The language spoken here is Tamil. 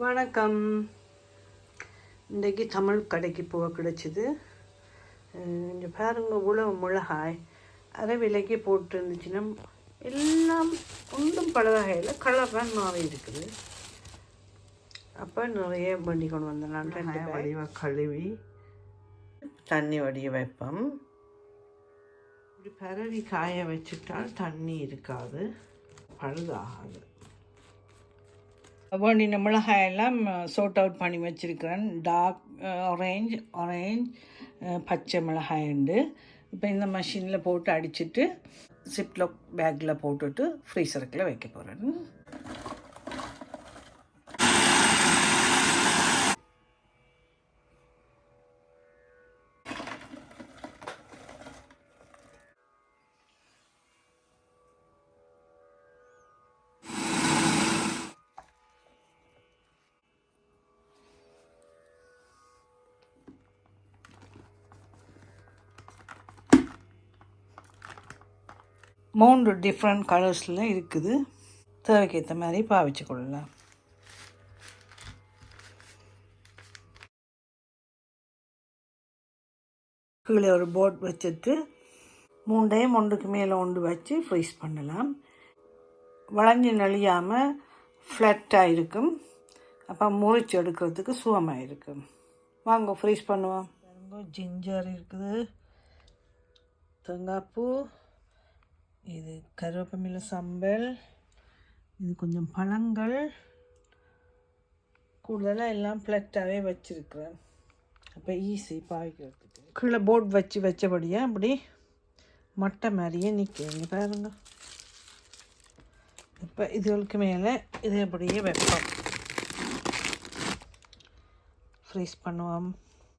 வணக்கம். இன்றைக்கி தமிழ் கடைக்கு போக கிடச்சிது. இங்கே பாருங்க உழவு மிளகாய். அரை விலைக்கு போட்டு இருந்துச்சுன்னா எல்லாம் ஒன்றும் பல வகையில் கலராக மாறி இருக்குது. அப்போ நிறைய வண்டி கொண்டு வந்தேன். நான் ரெண்டு வடிவ கழுவி தண்ணி வடிய வைப்போம். இப்படி பரவி காய வச்சுட்டால் தண்ணி இருக்காது பழுதாகாது. வேண்டின மிளகாயெல்லாம் சோட் அவுட் பண்ணி வச்சுருக்கிறேன். டார்க் ஆரேஞ்ச் ஆரேஞ்ச் பச்சை மிளகாய் உண்டு இப்போ இந்த மிஷினில் போட்டு அடிச்சுட்டு சிப்லாக் பேக்கில் போட்டுட்டு ஃப்ரீசருக்குள்ள வைக்க போகிறேன் மூன்று டிஃப்ரெண்ட் கலர்ஸில் இருக்குது. தேவைக்கேற்ற மாதிரி பாவிச்சு கொள்ளலாம். கீழே ஒரு போட் வச்சுட்டு மூண்டையும் ஒன்றுக்கு மேலே ஒன்று வச்சு ஃப்ரீஸ் பண்ணலாம். வளைஞ்சு நெளியாமல் ஃப்ளட்டாக இருக்கும். அப்போ முறிச்சு எடுக்கிறதுக்கு சுகமாக இருக்கும். வாங்க ஃப்ரீஸ் பண்ணுவோம். ஜிஞ்சர் இருக்குது. தேங்காய்ப்பூ இது கருவேப்பமில்லை சம்பல் இது கொஞ்சம் பழங்கள். கூடுதலாக எல்லாம் ஃப்ளட்டாகவே வச்சுருக்குறேன். அப்போ ஈஸி பாய்க்கிறதுக்கு. கீழே போட் வச்சு வச்சபடியே அப்படி மட்டை மாதிரியே நிற்கிறீங்க பாருங்க. இப்போ இதுகளுக்கு மேலே இதே அப்படியே வைப்போம். ஃப்ரீஸ் பண்ணுவோம்.